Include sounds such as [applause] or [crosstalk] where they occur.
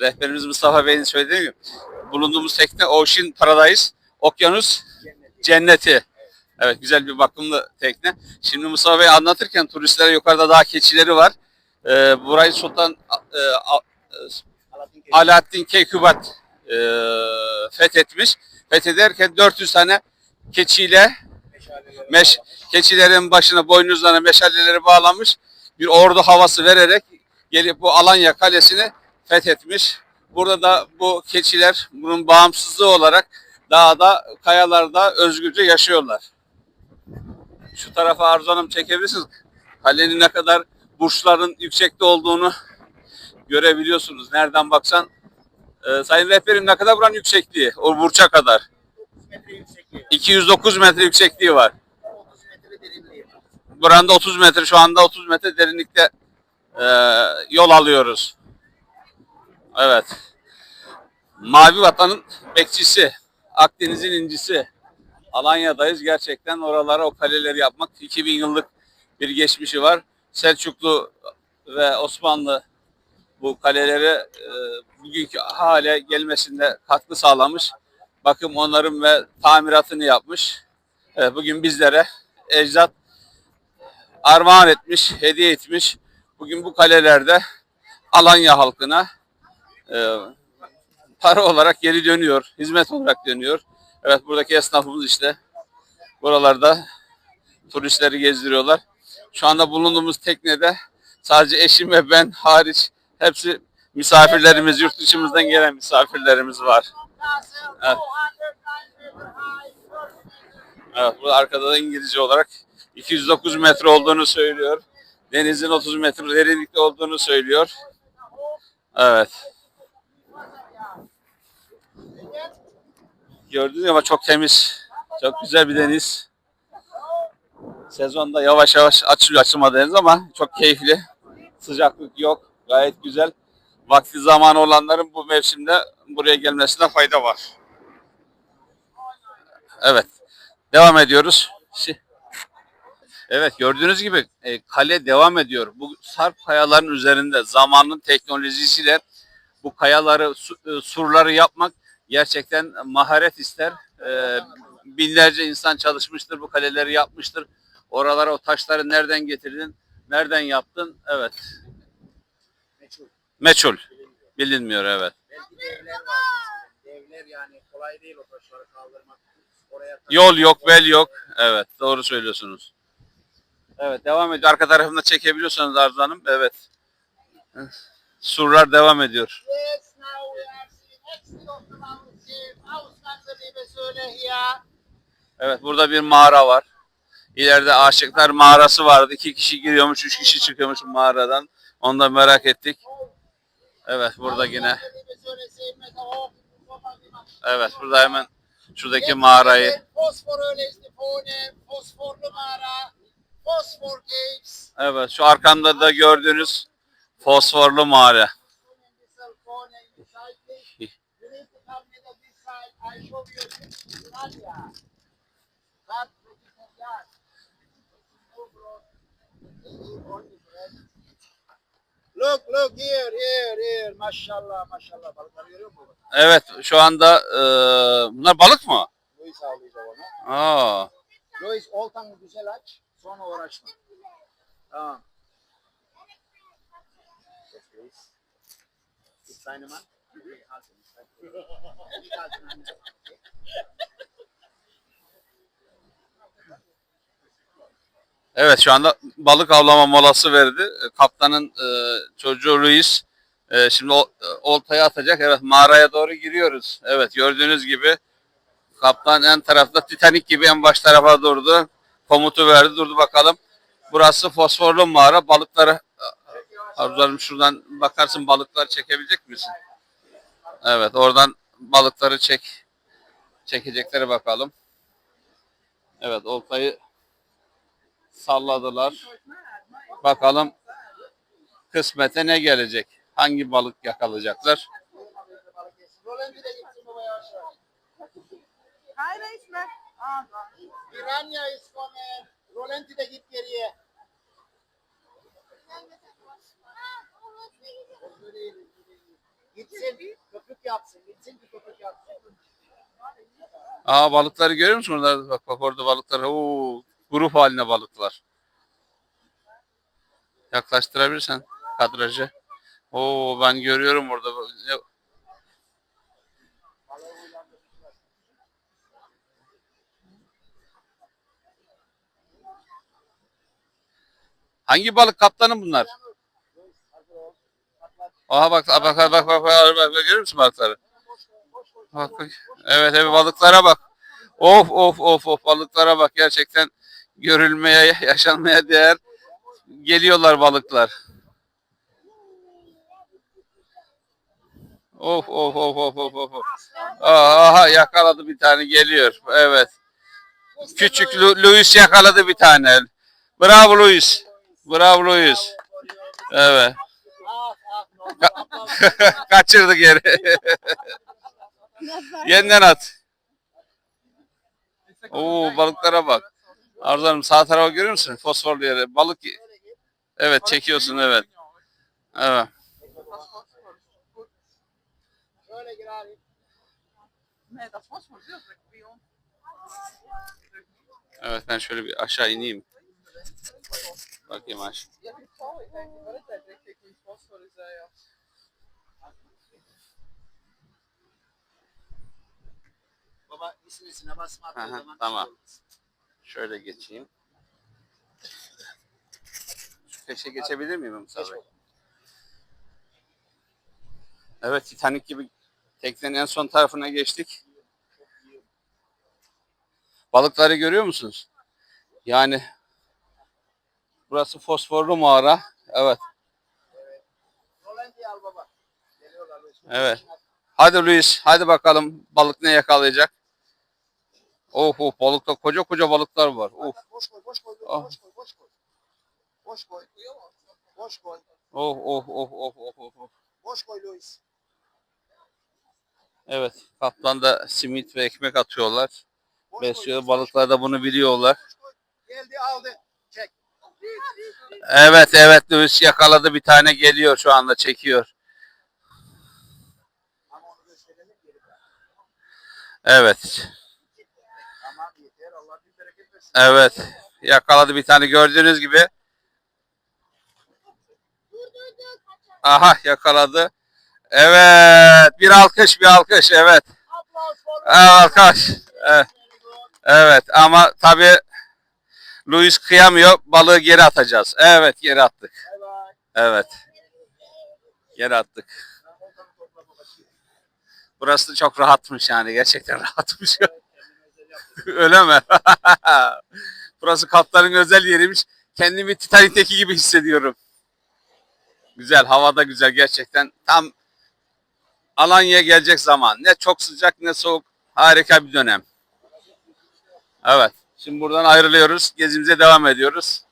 rehberimiz Mustafa Bey'in söylediği gibi bulunduğumuz tekne Ocean Paradise, okyanus cenneti. Evet güzel bir bakımlı tekne. Şimdi Mustafa Bey anlatırken turistlere yukarıda daha keçileri var. Ee, burayı Sultan e, a- e, Alaaddin Keykubat e, fethetmiş. Fethederken 400 tane keçiyle meş, keçilerin başına boynuzlarına meşaleleri bağlamış bir ordu havası vererek gelip bu Alanya Kalesi'ni fethetmiş. Burada da bu keçiler bunun bağımsızlığı olarak dağda, kayalarda özgürce yaşıyorlar. Şu tarafa Arzu Hanım çekebilirsiniz. Kalenin ne kadar burçların yüksekte olduğunu görebiliyorsunuz. Nereden baksan. Ee, sayın rehberim ne kadar buranın yüksekliği? O burça kadar. metre yüksekliği, 209 metre yüksekliği var. 30 metre derinliği. Buranda 30 metre şu anda 30 metre derinlikte e, yol alıyoruz. Evet. Mavi Vatan'ın bekçisi, Akdeniz'in incisi. Alanya'dayız. Gerçekten oralara o kaleleri yapmak 2000 yıllık bir geçmişi var. Selçuklu ve Osmanlı bu kaleleri e, bugünkü hale gelmesinde katkı sağlamış. Bakım onarım ve tamiratını yapmış. Evet, bugün bizlere ecdat armağan etmiş, hediye etmiş. Bugün bu kalelerde Alanya halkına e, para olarak geri dönüyor, hizmet olarak dönüyor. Evet buradaki esnafımız işte buralarda turistleri gezdiriyorlar. Şu anda bulunduğumuz teknede sadece eşim ve ben hariç hepsi misafirlerimiz, yurt dışımızdan gelen misafirlerimiz var. Evet. Evet, bu arkada da İngilizce olarak 209 metre olduğunu söylüyor. Denizin 30 metre derinlikte olduğunu söylüyor. Evet. Gördünüz ama çok temiz. Çok güzel bir deniz. Sezonda yavaş yavaş açılıyor açılma deniz ama çok keyifli. Sıcaklık yok. Gayet güzel. Vakti zamanı olanların bu mevsimde buraya gelmesine fayda var. Evet. Devam ediyoruz. Evet gördüğünüz gibi e, kale devam ediyor. Bu sarp kayaların üzerinde zamanın teknolojisiyle bu kayaları, su- e, surları yapmak gerçekten maharet ister. E, binlerce insan çalışmıştır, bu kaleleri yapmıştır. Oralara o taşları nereden getirdin, nereden yaptın? Evet. Meçhul. Meçhul. Bilinmiyor evet. Belki devler var. Devler yani kolay değil o taşları kaldırmak. Oraya Yol yok, bel yok. Evet, doğru söylüyorsunuz. Evet, devam ediyor. Arka tarafında çekebiliyorsanız Arzu Hanım. Evet. Surlar devam ediyor. Yes, now we are Evet, burada bir mağara var. İleride Aşıklar Mağarası vardı. İki kişi giriyormuş, üç kişi çıkıyormuş mağaradan. Onu da merak ettik. Evet, burada yine. Ausgangsliebe Söhne, 10 Meter hoch. Vorfahrt gemacht. Evet, burada hemen şuradaki mağarayı. Evet, şu arkamda da gördüğünüz fosforlu mağara. Look, look here, here, here. Maşallah, maşallah. Balıkları görüyor musun? Evet, şu anda e, bunlar balık mı? Louis sağlayacak onu. Aa, Louis oltanı güzel aç. Sonra uğraşma. Tamam. Yes, please. Git seine Mann. Evet şu anda balık avlama molası verdi. E, Kaptanın e, çocuğu Luis e, şimdi e, oltayı atacak. Evet mağaraya doğru giriyoruz. Evet gördüğünüz gibi kaptan en tarafta Titanik gibi en baş tarafa durdu. Komutu verdi durdu bakalım. Burası fosforlu mağara. Balıkları Arzularım şuradan bakarsın balıklar çekebilecek misin? Evet oradan balıkları çek. Çekecekleri bakalım. Evet oltayı salladılar. Bakalım kısmete ne gelecek? Hangi balık yakalayacaklar? Ah, da. Piranha is coming. De git geriye. Gitsin. yapsın. Gitsin bir köpek yapsın. Aa balıkları görüyor musun orada? Bak bak orada balıklar. Oo, grup haline balıklar. Yaklaştırabilirsen kadrajı. Oo ben görüyorum orada. Hangi balık kaptanım bunlar? Aha bak bak bak bak bak bak, bak, bak, görüyor musun balıkları? Bak, bak. Evet evet balıklara bak. Of of of of balıklara bak gerçekten görülmeye yaşanmaya değer geliyorlar balıklar. Of of of of of of. Aha yakaladı bir tane geliyor. Evet. Küçük Louis yakaladı bir tane. Bravo Louis. Bravo Louis. Evet. Ah [laughs] ah normal. Kaçırdı geri. [laughs] Yeniden at. Oo balıklara bak. Arzu Hanım sağ tarafa görüyor musun? Fosforlu yere. Balık. Evet çekiyorsun evet. Evet. Evet ben şöyle bir aşağı ineyim. Daar, ja. Baba ismesine basma attığı Aha, zaman. tamam. şey. Şöyle geçeyim. Şu peşe geçebilir miyim Bey? bakalım. Evet Titanic gibi teknenin en son tarafına geçtik. Balıkları görüyor musunuz? Yani burası fosforlu mağara. Evet. Evet. Hadi Luis, hadi bakalım balık ne yakalayacak? Of of balıkta koca koca balıklar var. Of Boş koy, boş koy, boş koy, boş koy. Of of of of. of. Boş koy Louis. Evet, kaptan da simit ve ekmek atıyorlar. Besliyor. Balıklar da bunu biliyorlar. Geldi aldı. Evet evet Luis yakaladı bir tane geliyor şu anda çekiyor. Evet. Evet. Yakaladı bir tane gördüğünüz gibi. Aha yakaladı. Evet. Bir alkış bir alkış evet. Alkış. Evet. Evet ama tabi Luis kıyamıyor. Balığı geri atacağız. Evet geri attık. Evet. Geri attık. Burası da çok rahatmış yani. Gerçekten [laughs] rahatmış. Öyle mi? [laughs] Burası kaptanın özel yeriymiş. Kendimi Titanic'teki gibi hissediyorum. Güzel, havada güzel gerçekten. Tam Alanya'ya gelecek zaman. Ne çok sıcak ne soğuk. Harika bir dönem. Evet. Şimdi buradan ayrılıyoruz. Gezimize devam ediyoruz.